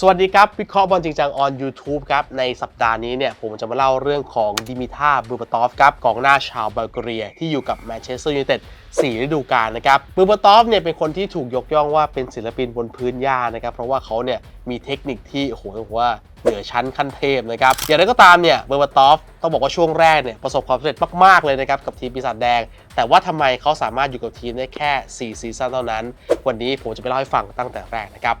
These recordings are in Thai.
สวัสดีครับ วิเคราะห์บอลจริงจังออน YouTube ครับ ในสัปดาห์นี้เนี่ยผมจะมาเล่าเรื่องของดิมิทาบูบตอฟครับกองหน้าชาวบัลแกเรีย ที่อยู่กับแมนเชสเตอร์ยูไนเต็ด4ฤดูกาลนะครับบูบตอฟเนี่ยเป็นคนที่ถูกยกย่องว่าเป็นศิลปินบนพื้นหญ้านะครับเพราะว่าเขาเนี่ยมีเทคนิคที่โอ้โหต้องบอกว่าเหนือชั้นขั้นเทพนะครับอย่างไรก็ตามเนี่ยเบอร์บาตอฟต้องบอกว่าช่วงแรกเนี่ยประสบความสำเร็จมาก ๆ เลยนะครับ กับทีมปีศาจแดง แต่ว่าทำไมเขาสามารถอยู่กับทีมได้แค่ 4 ซีซั่นเท่านั้น วันนี้ผมจะไปเล่าให้ฟังตั้งแต่แรกนะครับ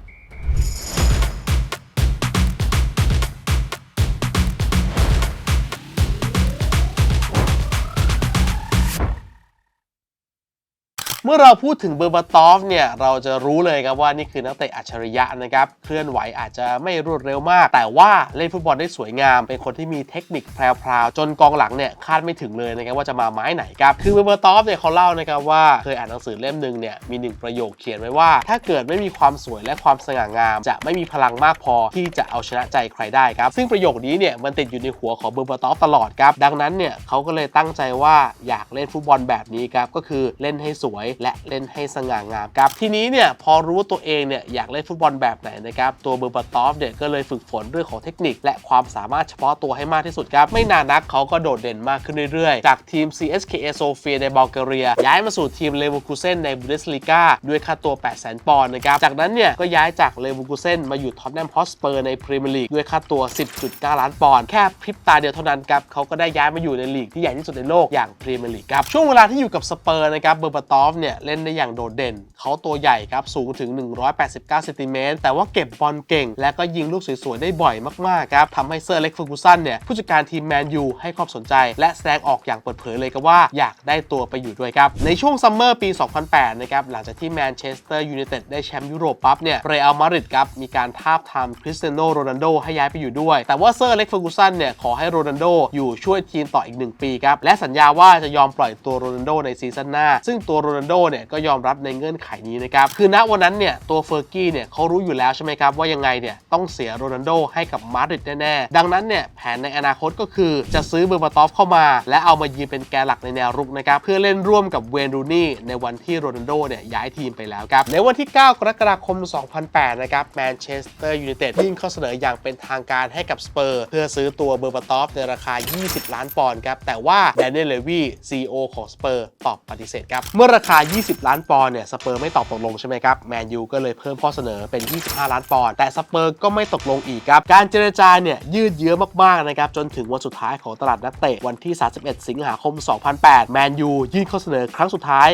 เมื่อเราพูดถึงเบอร์บาตอฟเนี่ยเราจะรู้เลยครับว่านี่คือนักเตะอัจฉริยะนะครับ เคลื่อนไหวอาจจะไม่รวดเร็วมาก แต่ว่าเล่นฟุตบอลได้สวยงาม เป็นคนที่มีเทคนิคแพรวๆจนกองหลังเนี่ยคาดไม่ถึงเลยนะครับว่าจะมาไม้ไหนครับ คือเบอร์บาตอฟเนี่ยเขาเล่านะครับว่าเคยอ่านหนังสือเล่มหนึ่งเนี่ยมีหนึ่งประโยคเขียนไว้ว่า ถ้าเกิดไม่มีความสวยและความสง่างาม จะไม่มีพลังมากพอที่จะเอาชนะใจใครได้ครับ ซึ่งประโยคนี้เนี่ยมันติดอยู่ในหัวของเบอร์บาตอฟตลอดครับดังนั้นเนี่ยเขาก็เลยตั้งใจว่าอยากเล่นฟุตบอลแบบนี้ครับก็คือเล่นให้สวยและเล่นให้สง่างามครับทีนี้เนี่ยพอรู้ว่าตัวเองเนี่ยอยากเล่นฟุตบอลแบบไหนนะครับตัวเบอร์บาตอฟเนี่ยก็เลยฝึกฝนเรื่องของเทคนิค และความสามารถเฉพาะตัวให้มากที่สุดครับไม่นานนักเขาก็โดดเด่นมากขึ้นเรื่อยๆ จากทีม CSKA โซเฟียในบัลแกเรีย ย้ายมาสู่ทีมเลเวอร์คูเซนในบูเดสลีกาด้วยค่าตัว 800,000 ปอนด์นะครับจากนั้นเนี่ยก็ย้ายจากเลเวอร์คูเซนมาอยู่ท็อตแนมฮอสเปอร์ในพรีเมียร์ลีกด้วยค่าตัว 10.9 ล้านปอนด์แค่พริบตาเดียวเท่านั้นครับเขาก็ได้ย้ายมาอยู่ในลีกที่ใหญ่ที่สุดในโลกอย่างพรีเมียร์ลีกครับช่วงเวลาที่อยู่กับสเปอร์นะครับเบอร์บาตอฟเนี่ยเล่นได้อย่างโดดเด่น เขาตัวใหญ่ครับสูงถึง 189เซนติเมตรแต่ว่าเก็บบอลเก่ง และก็ยิงลูกสวยๆได้บ่อยมากๆครับทำให้เซอร์เล็กฟูกูสันเนี่ยผู้จัดการทีมแมนยูให้ความสนใจ และแสดงออกอย่างเปิดเผยเลยครับว่าอยากได้ตัวไปอยู่ด้วยครับ ในช่วงซัมเมอร์ปี 2008 นะครับหลังจากที่แมนเชสเตอร์ยูไนเต็ดได้แชมป์ยุโรปปั๊บเนี่ยเรอัลมาดริดครับมีการทาบทามคริสเตียโนโรนัลโดให้ย้ายไปอยู่ด้วย แต่ว่าเซอร์เล็กฟูกูสันเนี่ยขอให้โรนัลโดอยู่ช่วยทีมต่ออีก 1 ปีครับและสัญญาว่าจะยอมปล่อยตัวโรนัลโดในซีซั่นหน้า ซึ่งตัวโรนัลโดเนี่ยก็ยอมรับในเงื่อนไขนี้นะครับ คือณวันนั้นเนี่ยตัวเฟอร์กี้เนี่ยเขารู้อยู่แล้วใช่ไหมครับว่ายังไงเนี่ยต้องเสียโรนัลโดให้กับมาดริดแน่ๆ ดังนั้นเนี่ยแผนในอนาคตก็คือจะซื้อเบอร์บาตอฟเข้ามา และเอามายืนเป็นแกนหลักในแนวรุกนะครับเพื่อเล่นร่วมกับเวนรูนี่ในวันที่โรนัลโดเนี่ยย้ายทีมไปแล้วครับในวันที่ 9 กรกฎาคม 2008 นะครับแมนเชสเตอร์ยูไนเต็ดยื่นข้อเสนออย่างเป็นทางการให้กับสเปอร์เพื่อซื้อตัวเบอร์บาตอฟในราคา 20 ล้านปอนด์ครับแต่ว่าแดเนียลเลวีซีโอของสเปอร์ตอบปฏิเสธครับเมื่อราคา20 ล้านปอนด์เนี่ยสเปอร์ไม่ตอบตกลงใช่ไหมครับแมนยูก็เลยเพิ่มข้อเสนอเป็น 25 ล้านปอนด์แต่สเปอร์ก็ไม่ตกลงอีกครับการเจรจาเนี่ยยืดเยื้อมากๆนะครับจนถึงวันสุดท้ายของตลาดนักเตะวันที่ 31 สิงหาคม 2008 แมนยูยื่นข้อเสนอครั้งสุดท้าย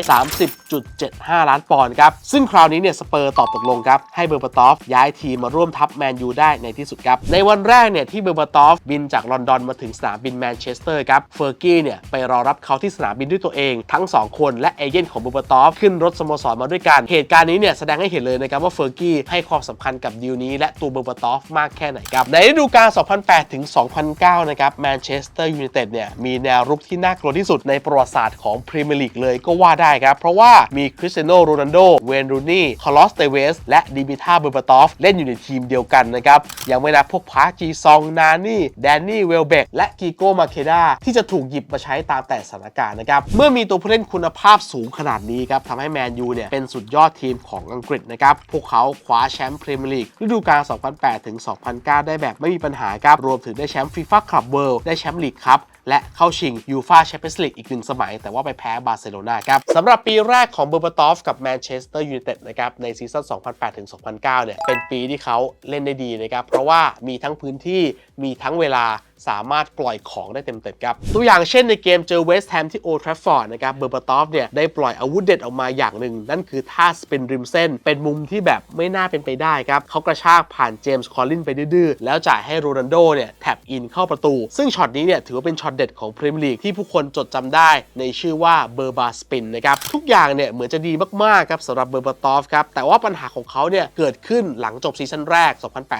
30.75 ล้านปอนด์ครับซึ่งคราวนี้เนี่ยสเปอร์ตอบตกลงครับให้เบอร์บาตอฟย้ายทีมมาร่วมทัพแมนยูได้ในที่สุดครับในวันแรกเนี่ยที่เบอร์บาตอฟบินจากลอนดอนมาถึงสนามบินแมนเชสเตอร์ครับเฟอร์กี้เนี่ยไปรอรับเขาที่สนามบินด้วยตัวเองทั้ง 2 คนและเอเย่นของเบอร์บาตอฟขึ้นรถสโมสรมาด้วยกัน เหตุการณ์นี้เนี่ยแสดงให้เห็นเลยนะครับว่าเฟอร์กี้ให้ความสำคัญกับดีลนี้ และตัวเบอร์บาตอฟมากแค่ไหนครับ ในฤดูกาล 2008 ถึง 2009 นะครับแมนเชสเตอร์ยูไนเต็ดเนี่ยมีแนวรุกที่น่ากลัวที่สุดในประวัติศาสตร์ของพรีเมียร์ลีกเลยก็ว่าได้ครับ เพราะว่ามีคริสเตียโนโรนัลโด เวนรูนี่ คาร์ลอส เตเวส และดิมิทาเบอร์บาตอฟ เล่นอยู่ในทีมเดียวกันนะครับ ยังไม่นับพวกพาร์จีซอง นานี่ แดนนี่ เวลเบก และกิโก้ มาเคดาที่จะถูกหยิบมาใช้ตามแต่สถานการณ์นะครับ เมื่อมีตัวผู้เล่นคุณภาพสูงขนาดนี้ครับทำให้แมนยูเนี่ยเป็นสุดยอดทีมของอังกฤษนะครับ พวกเขาคว้าแชมป์พรีเมียร์ลีกฤดูกาล 2008 ถึง 2009 ได้แบบไม่มีปัญหาครับ รวมถึงได้แชมป์ฟีฟ่าคลับเวิลด์ได้แชมป์ลีกครับและเข้าชิงยูฟาแชมเปี้ยนส์ลีกอีกหนึ่งสมัย แต่ว่าไปแพ้บาร์เซโลนาครับสำหรับปีแรกของเบอร์บาตอฟกับแมนเชสเตอร์ยูไนเต็ดนะครับในซีซั่น 2008 ถึง 2009 เนี่ยเป็นปีที่เขาเล่นได้ดีนะครับเพราะว่ามีทั้งพื้นที่มีทั้งเวลา สามารถปล่อยของได้เต็มๆครับ ตัวอย่างเช่นในเกมเจอเวสต์แฮมที่โอทราฟฟอร์ดนะครับเบอร์บาตอฟเนี่ยได้ปล่อยอาวุธเด็ดออกมาอย่างหนึ่ง นั่นคือท่าสปินริมเส้น เป็นมุมที่แบบไม่น่าเป็นไปได้ครับเขากระชากผ่านเจมส์คอลลินไปดื้อๆ แล้วจ่ายให้โรนัลโดเนี่ยแท็บอินเข้าประตู ซึ่งช็อตนี้เนี่ยถือว่าเป็นช็อตเด็ดของพรีเมียร์ลีกที่ผู้คนจดจำได้ในชื่อว่าเบอร์บาสปินนะครับทุกอย่างเนี่ยเหมือนจะดีมากๆครับสำหรับเบอร์บาตอฟครับแต่ว่าปัญหาของเขาเนี่ยเกิดขึ้นหลังจบซีซั่นแรก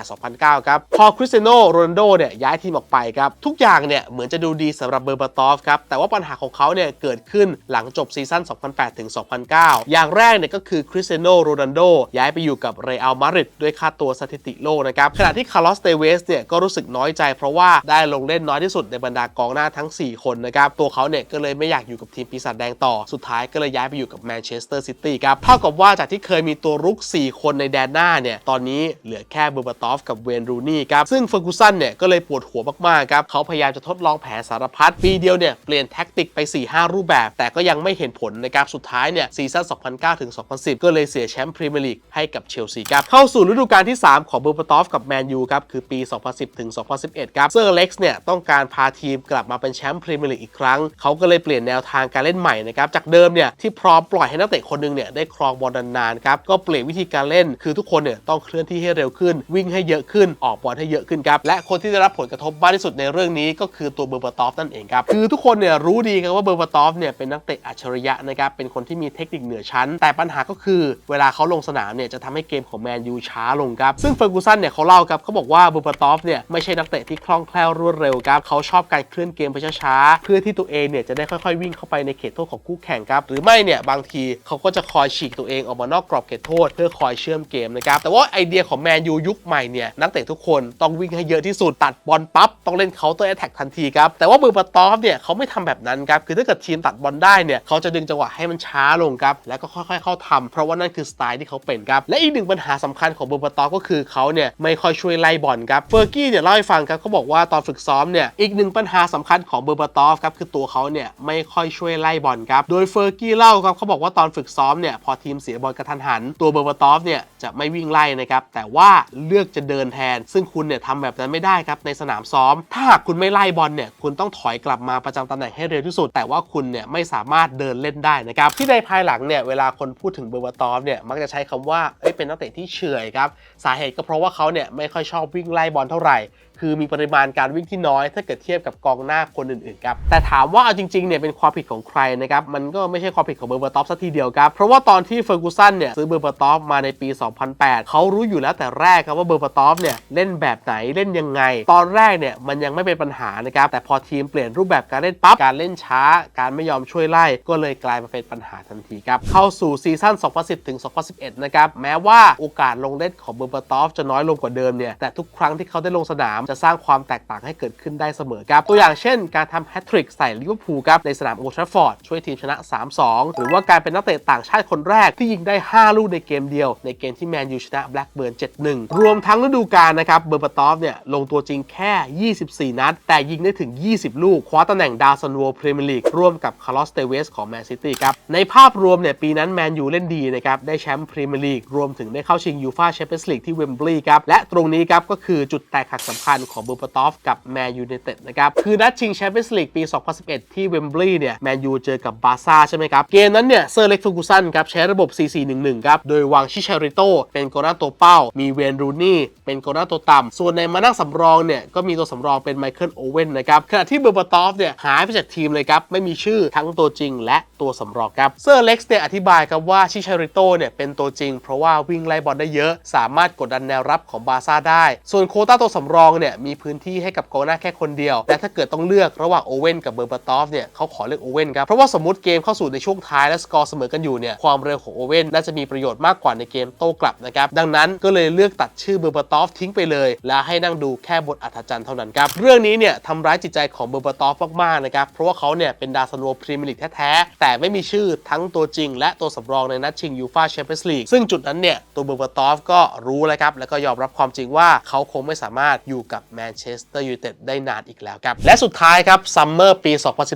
2008-2009 ครับพอคริสเตียโนโรนัลโดเนี่ยย้ายทีมออกไปครับ ทุกอย่างเนี่ยเหมือนจะดูดีสำหรับเบอร์บาตอฟครับ แต่ว่าปัญหาของเขาเนี่ยเกิดขึ้นหลังจบซีซั่น 2008 ถึง 2009 อย่างแรกเนี่ยก็คือคริสเตียโนโรนัลโดย้ายไปอยู่กับเรอัลมาดริดด้วยค่าตัวสถิติโลกนะครับ ขณะที่คาร์ลอสเตเวสเนี่ยก็รู้สึกน้อยใจ เพราะว่าได้ลงเล่นน้อยที่สุดในบรรดากองหน้าทั้ง 4 คนนะครับ ตัวเขาเนี่ยก็เลยไม่อยากอยู่กับทีมปีศาจแดงต่อ สุดท้ายก็เลยย้ายไปอยู่กับแมนเชสเตอร์ซิตี้ครับ เท่ากับว่าจากที่เคยมีตัวรุก 4 คนในแดนหน้าเนี่ย ตอนนี้เหลือแค่เบอร์บาตอฟกับเวนรูนี่ครับ ซึ่งเฟอร์กูสันเนี่ยก็เลยปวดหัวมากครับเขาพยายามจะทดลองแผนสารพัดปีเดียวเนี่ยเปลี่ยนแท็กติกไป 4-5 รูปแบบ แต่ก็ยังไม่เห็นผลนะครับสุดท้ายเนี่ยซีซั่น 2009 ถึง 2010 ก็เลยเสียแชมป์พรีเมียร์ลีกให้กับเชลซีครับเข้าสู่ฤดูกาลที่ 3 ของเบอร์บาตอฟกับแมนยูครับคือปี 2010 ถึง 2011 ครับเซอร์เล็กซ์เนี่ยต้องการพาทีมกลับมาเป็นแชมป์พรีเมียร์ลีกอีกครั้งเขาก็เลยเปลี่ยนแนวทางการเล่นใหม่นะครับจากเดิมเนี่ยที่พร้อมปล่อยให้นักเตะคนหนึงเนี่ยได้ครองบอลนานๆครับก็เปลี่ยนวิธีการเล่นคือทุกคนเนี่ยต้องเคลื่อนที่ให้เร็วขึ้น วิ่งให้เยอะขึ้นออกบอลให้เยอะขึ้นครับและคนที่ได้รับผลกระทบมากที่สุดในเรื่องนี้ก็คือตัวเบอร์บาตอฟนั่นเองครับ คือทุกคนเนี่ยรู้ดีกันว่าเบอร์บาตอฟเนี่ยเป็นนักเตะอัจฉริยะนะครับ เป็นคนที่มีเทคนิคเหนือชั้น แต่ปัญหาก็คือเวลาเขาลงสนามเนี่ยจะทำให้เกมของแมนยูช้าลงครับ ซึ่งเฟอร์กูสันเนี่ยเขาเล่าครับเขาบอกว่าเบอร์บาตอฟเนี่ยไม่ใช่นักเตะที่คล่องแคล่วรวดเร็วครับเขาชอบการเคลื่อนเกมไปช้าๆเพื่อที่ตัวเองเนี่ยจะได้ค่อยๆวิ่งเข้าไปในเขตโทษของคู่แข่งครับหรือไม่เนี่ยบางทีเขาก็จะคอยฉีกตัวเองออกมานอกกรอบเขตโทษ เพื่อคอยเชื่อมเกมนะครับแต่ว่าไอเดียของแมนยูยุคใหม่เนี่ยนักเตะทุกคนต้องวิ่งให้เยอะที่สุดตัดบอลปั๊บต้องเล่นเคาน์เตอร์แอตแทกทันทีครับ แต่ว่าเบอร์บาตอฟเนี่ยเขาไม่ทำแบบนั้นครับ คือถ้าเกิดทีมตัดบอลได้เนี่ยเขาจะดึงจังหวะให้มันช้าลงครับ แล้วก็ค่อยๆเข้าทำเพราะว่านั่นคือสไตล์ที่เขาเป็นครับ และอีกหนึ่งปัญหาสำคัญของเบอร์บาตอฟก็คือเขาเนี่ยไม่ค่อยช่วยไล่บอลครับ เฟอร์กี้เนี่ยเล่าให้ฟังครับเขาบอกว่าตอนฝึกซ้อมเนี่ย อีกหนึ่งปัญหาสำคัญของเบอร์บาตอฟครับคือตัวเขาเนี่ยไม่ค่อยช่วยไล่บอลครับ โดยเฟอร์กี้เล่าครับเขาบอกว่าตอนฝึกซ้อมเนี่ยพอทีมเสียบอลกระทันหัน ตัวเบอร์บาตอฟเนี่ยจะไม่วิ่งไล่นะครับแต่ว่าเลือกจะเดินแทน ซึ่งคุณเนี่ยทำแบบนั้นไม่ได้ครับในสนามซ้อมถ้าหากคุณไม่ไล่บอลเนี่ยคุณต้องถอยกลับมาประจำตำแหน่งให้เร็วที่สุด แต่ว่าคุณเนี่ยไม่สามารถเดินเล่นได้นะครับที่ในภายหลังเนี่ยเวลาคนพูดถึงเบอร์บาตอฟเนี่ยมักจะใช้คำว่าเอ้ยเป็นนักเตะที่เฉื่อยครับสาเหตุก็เพราะว่าเขาเนี่ยไม่ค่อยชอบวิ่งไล่บอลเท่าไหร่ คือมีปริมาณการวิ่งที่น้อย ถ้าเกิดเทียบกับกองหน้าคนอื่นๆครับแต่ถามว่าเอาจริงๆเนี่ยเป็นความผิดของใครนะครับมันก็ไม่ใช่ความผิดของเบอร์เบอร์ตอฟสักทีเดียวครับเพราะว่าตอนที่เฟอร์กูสันเนี่ยซื้อเบอร์เบอร์ตอฟมาในปี 2008 เขารู้อยู่แล้วแต่แรกครับว่าเบอร์เบอร์ตอฟเนี่ยเล่นแบบไหนเล่นยังไง ตอนแรกเนี่ยมันยังไม่เป็นปัญหานะครับแต่พอทีมเปลี่ยนรูปแบบการเล่นปั๊บการเล่นช้า การไม่ยอมช่วยไล่ก็เลยกลายมาเป็นปัญหาทันทีครับเข้าสู่ซีซั่น 2010ถึง2011 นะครับแม้ว่าโอกาสลงเล่นของเบอร์เบอร์ตอฟจะน้อยลงกว่าเดิมเนี่ยแต่ทุกครั้งที่เขาได้ลงสนามจะสร้างความแตกต่างให้เกิดขึ้นได้เสมอครับ ตัวอย่างเช่น การทำแฮตทริกใส่ลิเวอร์พูลครับในสนามโอลด์แทราฟฟอร์ดช่วยทีมชนะ 3-2 หรือว่าการเป็นนักเตะต่างชาติคนแรกที่ยิงได้ 5 ลูกในเกมเดียว ในเกมที่แมนยูชนะแบล็กเบิร์น 7-1 รวมทั้งฤดูกาลนะครับเบอร์บาตอฟเนี่ยลงตัวจริงแค่ 24 นัด แต่ยิงได้ถึง 20 ลูกคว้าตำแหน่งดาวซันโวพรีเมียร์ลีกร่วมกับคาร์ลอสเตเวสของแมนซิตี้ครับในภาพรวมเนี่ยปีนั้นแมนยูเล่นดีนะครับได้แชมป์พรีเมียร์ลีกรวมถึงได้เข้าชิงยูฟ่าแชมเปี้ยนส์ลีกที่เวมบลีย์ครับและตรงนี้ครับก็คือจุดแตกหักสำคัญของเบอร์บาตอฟกับแมนยูไนเต็ดนะครับ คือนัดชิงแชมเปี้ยนส์ลีกปี 2011 ที่เวมบลีย์เนี่ย แมนยูเจอกับบาร์ซ่าใช่ไหมครับ เกมนั้นเนี่ย เซอร์เล็กฟูกูสันครับ ใช้ระบบ 4-4-1-1 ครับ โดยวางชิชาริโตเป็นกองหน้าตัวเป้า มีเวนรูนี่ เป็นกองหน้าตัวต่ำ ส่วนในมานั่งสำรองเนี่ย ก็มีตัวสำรองเป็นไมเคิลโอเว่นนะครับ ขณะที่เบอร์บาตอฟเนี่ยหายไปจากทีมเลยครับไม่มีชื่อทั้งตัวจริง และตัวสำรองครับเซอร์เล็กซ์เนี่ยอธิบายครับว่าชิชาริโตเนี่ยเป็นตัวจริง เพราะว่าวิ่งไล่บอลได้เยอะ สามารถกดดันแนวรับของบาร์ซ่าได้ ส่วนโคต้าตัวสำรองเนี่ยมีพื้นที่ให้กับกองหน้าแค่คนเดียว และถ้าเกิดต้องเลือกระหว่างโอเว่นกับเบอร์บาตอฟเนี่ยเขาขอเลือกโอเว่นครับ เพราะว่าสมมติเกมเข้าสู่ในช่วงท้ายและสกอร์เสมอกันอยู่เนี่ยความเร็วของโอเว่นน่าจะมีประโยชน์มากกว่าในเกมโต้กลับนะครับดังนั้นก็เลยเลือกตัดชื่อเบอร์บาตอฟทิ้งไปเลย และให้นั่งดูแค่บทอัธจันทร์เท่านั้นครับเรื่องนี้เนี่ยทำร้ายจิตใจของเบอร์บาตอฟมากๆนะครับเพราะว่าเขาเนี่ยเป็นดาวซันโวพรีเมียร์ลีกแท้ๆแต่ไม่มีชื่อทั้งตัวจริง และตัวสำรองในนัดชิงยูฟ่าแชมเปี้ยนส์ลีกซึ่งจุดนั้นเนี่ยตัวเบอร์บาตอฟก็รู้แล้วครับแล้วก็ยอมรับความจริงว่าเขาคงไม่สามารถอยู่กับแมนเชสเตอร์ยูไนเต็ดได้นานอีกแล้วครับ และสุดท้ายครับซัมเมอร์ปี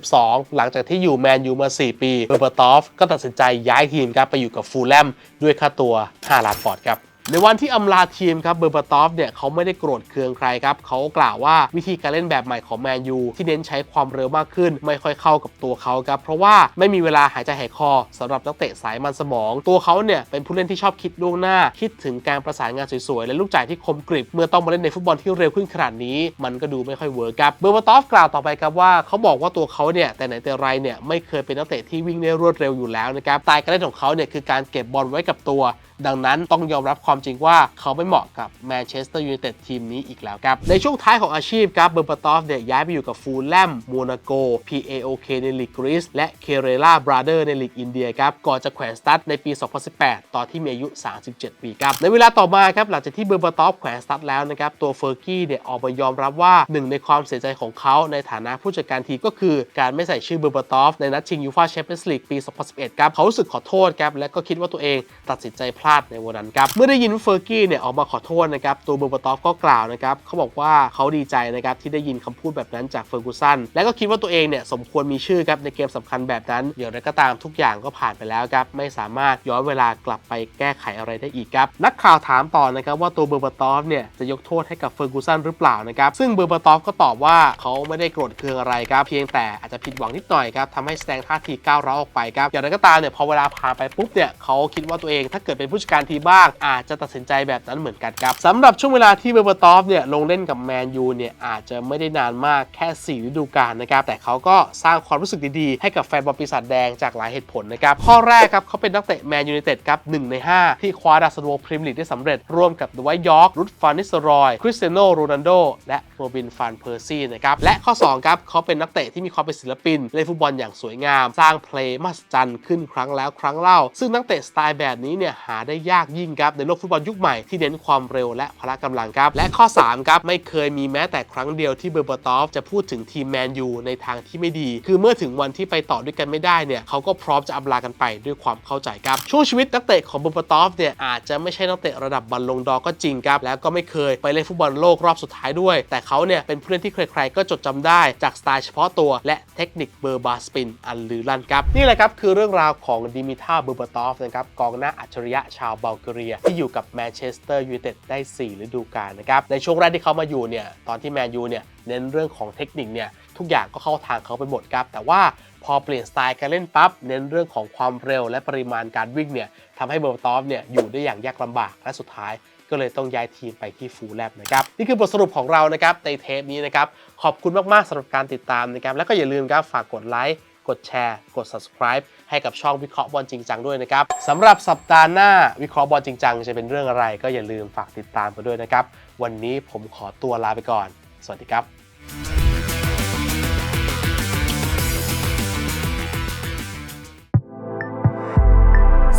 2012 หลังจากที่อยู่แมนยูมา 4 ปีเบอร์บาตอฟก็ตัดสินใจย้ายทีมครับไปอยู่กับฟูลแลมด้วยค่าตัว 5 ล้านปอนด์ครับ ในวันที่อำลาทีมครับเบอร์บาตอฟเนี่ยเขาไม่ได้โกรธเคืองใครครับเขากล่าวว่าวิธีการเล่นแบบใหม่ของแมนยูที่เน้นใช้ความเร็วมากขึ้น ไม่ค่อยเข้ากับตัวเขาครับเพราะว่าไม่มีเวลาหายใจหายคอสำหรับนักเตะสายมันสมอง ตัวเขาเนี่ยเป็นผู้เล่นที่ชอบคิดล่วงหน้า คิดถึงการประสานงานสวยๆ และลูกจ่ายที่คมกริบ เมื่อต้องมาเล่นในฟุตบอลที่เร็วขึ้นขนาดนี้ มันก็ดูไม่ค่อยเวิร์กครับเบอร์บาตอฟกล่าวต่อไปครับว่าเขาบอกว่าตัวเขาเนี่ยแต่ไหนแต่ไรเนี่ยไม่เคยเป็นนักเตะที่วิ่งได้รวดเร็วอยู่แล้วนะครับสไตล์การเล่นของเขาเนี่ยคือการเก็บบอลไว้กับตัวดังนั้นต้องยอมรับความจริงว่าเขาไม่เหมาะกับแมนเชสเตอร์ยูไนเต็ดทีมนี้อีกแล้วครับ ในช่วงท้ายของอาชีพครับเบอร์บาตอฟเนี่ยย้ายไปอยู่กับฟูลแลมโมนาโก PAOK ในลีกกรีซและเคเรล่าบราเดอร์ในลีกอินเดียครับก่อนจะแขวนสตั๊ดในปี 2018 ตอนที่มีอายุ 37 ปีครับ ในเวลาต่อมาครับหลังจากที่เบอร์บาตอฟแขวนสตั๊ดแล้วนะครับตัวเฟอร์กี้เนี่ยออกมายอมรับว่าหนึ่งในความเสียใจของเขาในฐานะผู้จัดการทีมก็คือ การไม่ใส่ชื่อเบอร์บาตอฟในนัดชิงยูฟ่าแชมเปี้ยนส์ลีกปี 2011 ครับเขารู้สึกขอโทษครับและก็คิดว่าตัวเองตัดสินใจพลาดในวันนั้นครับ เมื่อได้ยินเฟอร์กี้เนี่ยออกมาขอโทษนะครับ ตัวเบอร์บาตอฟก็กล่าวนะครับเขาบอกว่าเขาดีใจนะครับที่ได้ยินคำพูดแบบนั้นจากเฟอร์กูสัน และก็คิดว่าตัวเองเนี่ยสมควรมีชื่อครับในเกมสำคัญแบบนั้น อย่างไรก็ตามทุกอย่างก็ผ่านไปแล้วครับ ไม่สามารถย้อนเวลากลับไปแก้ไขอะไรได้อีกครับ นักข่าวถามต่อนะครับว่าตัวเบอร์บาตอฟเนี่ยจะยกโทษให้กับเฟอร์กูสันหรือเปล่านะครับ ซึ่งเบอร์บาตอฟก็ตอบว่าเขาไม่ได้โกรธเคืองอะไรครับเพียงแต่อาจจะผิดหวังนิดหน่อยครับทำให้แสดงท่าทีก้าวร้าวออกไปครับอย่างไรก็ตามเนี่ยพอเวลาผ่านไปปุ๊บเนี่ยเขาคิดว่าตัวเองถ้าเกิดเป็นผู้จัดการทีมบ้าง อาจจะตัดสินใจแบบนั้นเหมือนกันครับสำหรับช่วงเวลาที่เบอร์บาตอฟเนี่ยลงเล่นกับแมนยูเนี่ยอาจจะไม่ได้นานมากแค่ 4 ฤดูกาลนะครับแต่เขาก็สร้างความรู้สึกดีๆ ให้กับแฟนบอลปีศาจแดงจากหลายเหตุผลนะครับข้อแรกครับเขาเป็นนักเตะแมนยูไนเต็ดครับหนึ่งใน 5 ที่คว้าดาวซันโวพรีเมียร์ลีกได้สำเร็จร่วมกับดไวท์ยอร์กรุดฟานนิสรอย คริสเตียโนโรนัลโด และโรบินฟานเพอร์ซี่นะครับและข้อสองครับเขาเป็นนักเตะที่มีความเป็นศิลปิน เล่นฟุตบอลอย่างสวยงาม สร้างเพลงมหัศจรรย์ขึ้นครั้งแล้วครั้งเล่า ซึ่งนักเตะสไตล์แบบนี้เนี่ยหาได้ยากยิ่งครับในโลกฟุตบอลยุคใหม่ที่เน้นความเร็วและพละกำลังครับ และข้อสามครับ ไม่เคยมีแม้แต่ครั้งเดียวที่เบอร์บาตอฟจะพูดถึงทีมแมนยูในทางที่ไม่ดี คือเมื่อถึงวันที่ไปต่อด้วยกันไม่ได้เนี่ยเขาก็พร้อมจะอำลากันไปด้วยความเข้าใจครับ ช่วงชีวิตนักเตะของเบอร์บาตอฟเนี่ยอาจจะไม่ใช่นักเตะระดับบอลลงดอร์ก็จริงครับ แล้วก็ไม่เคยไปเล่นฟุตบอลโลกรอบสุดท้ายด้วย แต่เขาเนี่ยเป็นผู้เล่นที่ใครๆก็จดจำได้จากสไตล์เฉพาะตัว และเทคนิคเบอร์บาสปินอันลือลั่นครับนี่แหละครับคือเรื่องราวของดิมิทาเบอร์บาตอฟนะครับกองหน้าอัจฉริยะชาวบัลแกเรีย ที่อยู่กับแมนเชสเตอร์ยูไนเต็ดได้ 4 ฤดูกาลนะครับ ในช่วงแรกที่เขามาอยู่เนี่ยตอนที่แมนยูเนี่ยเน้นเรื่องของเทคนิคเนี่ยทุกอย่างก็เข้าทางเขาไปหมดครับ แต่ว่าพอเปลี่ยนสไตล์การเล่นปั๊บเน้นเรื่องของความเร็วและปริมาณการวิ่งเนี่ยทำให้เบอร์ตอฟเนี่ยอยู่ได้อย่างยากลำบากและสุดท้ายก็เลยต้องย้ายทีมไปที่ฟูลแลบนะครับนี่คือบทสรุปของเรานะครับในเทปนี้นะครับขอบคุณมากๆสำหรับการติดตามนะครับแล้วก็อย่าลืมครับฝากกดไลค์ กดแชร์ กด subscribe ให้กับช่องวิเคราะห์บอลจริงจังด้วยนะครับสำหรับสัปดาห์หน้าวิเคราะห์บอลจริงจังจะเป็นเรื่องอะไร ก็อย่าลืมฝากติดตามกันด้วยนะครับ วันนี้ผมขอตัวลาไปก่อน สวัสดีครับ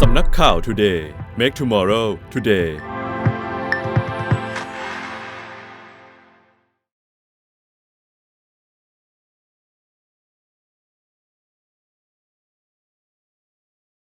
สำนักข่าว Today Make Tomorrow Today